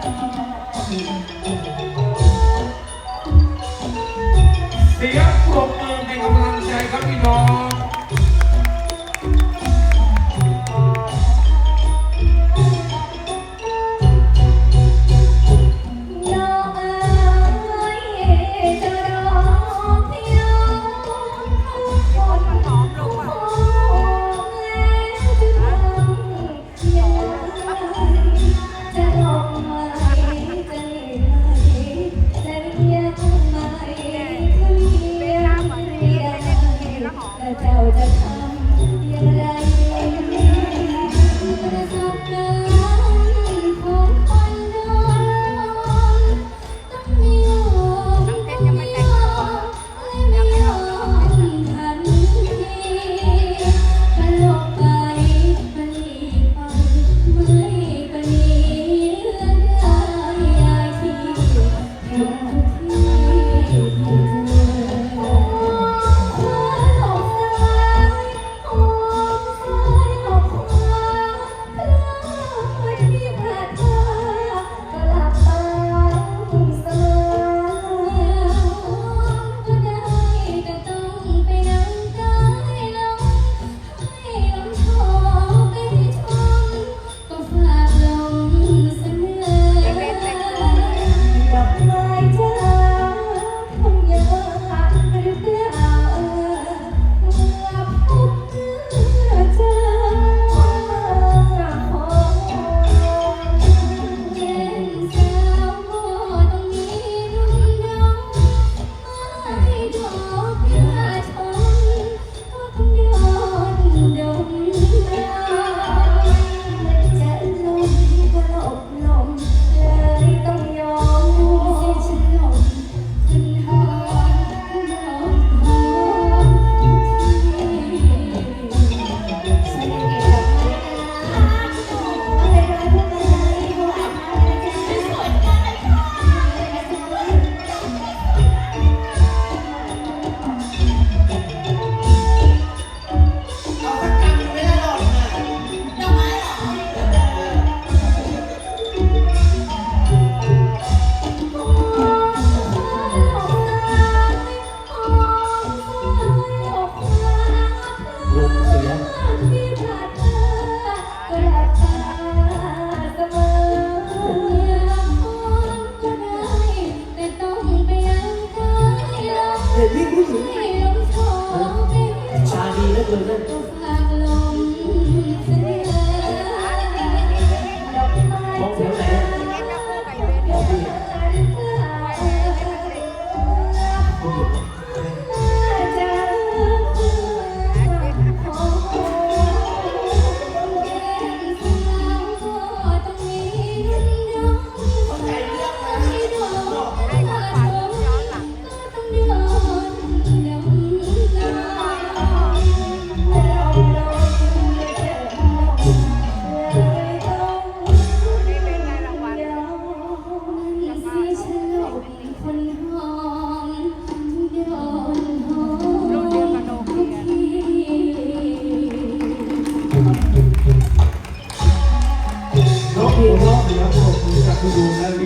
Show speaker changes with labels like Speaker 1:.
Speaker 1: เสียงปรบมือ
Speaker 2: เราจะทำอย่างไรไม่ประสบการ ด็กวิ่งผู้หญิงตาดีแล้วเกินนะมองแถวไหนมองผู้หญิง ร้อง
Speaker 1: เพลงร้องเดี๋ยวผมจะดูแล